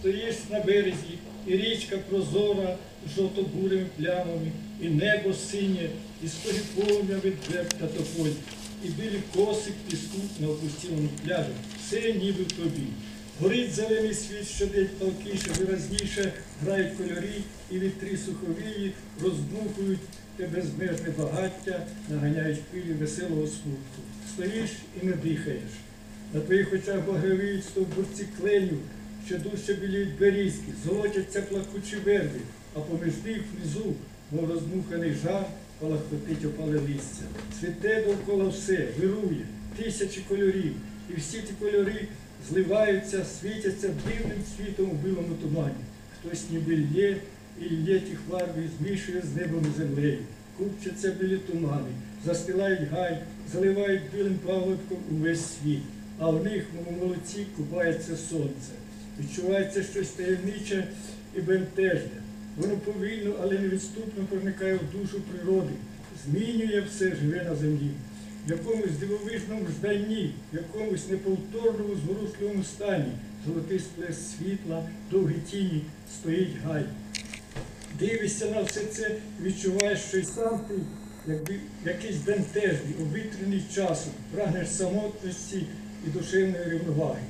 Стоїш на березі, і річка прозора з жовто-бурими плямами, і небо синє, і стоїть полум'я від берег та тополь, і білі коси піску на опустілому пляжі. Все ніби в тобі. Горить зелений світ, що день палкіше, виразніше грають кольорі, і вітри суховії роздмухують те безмежне багаття, наганяють хвилі веселого смутку. Стоїш і не дихаєш. На твоїх очах багровіють стовбурці кленів, що дужче біліють берізки, золотяться плакучі верби, а поміж них внизу, мов роздмуханий жар, палахкотить опале листя. Цвіте довкола все, вирує, тисячі кольорів, і всі ті кольори зливаються, світяться дивним світом у білому тумані. Хтось ніби лє, і лє ті фарби, змішує з небом і землею. Купчаться білі тумани, застилають гай, заливають білим паводком увесь світ, а в них, мов у молоці, купається сонце. Відчувається щось таємниче і бентежне. Воно повільно, але невідступно проникає в душу природи, змінює все живе на землі. В якомусь дивовижному жданні, в якомусь неповторному зворушливому стані, золотий сплеск світла, довгі тіні, стоїть гай. Дивишся на все це, відчуваєш, що сам ти якби якийсь бентежний, обвітрений часом, прагнеш самотності і душевної рівноваги.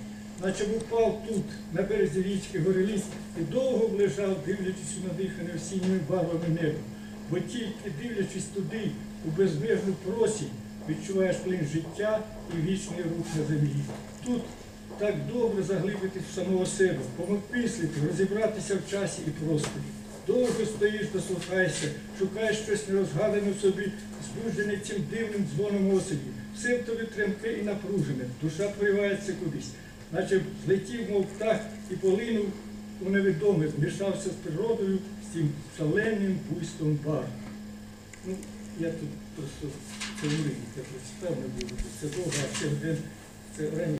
Наче упав тут, на березі річки Гореліс, і довго б лежав, дивлячись у надихане осінніми барвами небо. Бо тільки дивлячись туди, у безмежну просінь, відчуваєш плин життя і вічний рух на землі. Тут так добре заглибитись в самого себе, помопіслити, розібратися в часі і просторі. Довго стоїш, дослухаєшся, шукаєш щось нерозгадане в собі, збуджене цим дивним дзвоном осені. Все в тобі тремке і напружене, душа поривається кудись, наче злетів, мов птах, і полинув у невідоме, змішався з природою, з цим шаленим буйством бар. Ну, я тут просто це уривок, я прочитав, не буду, це довго, а ще один, це раніше.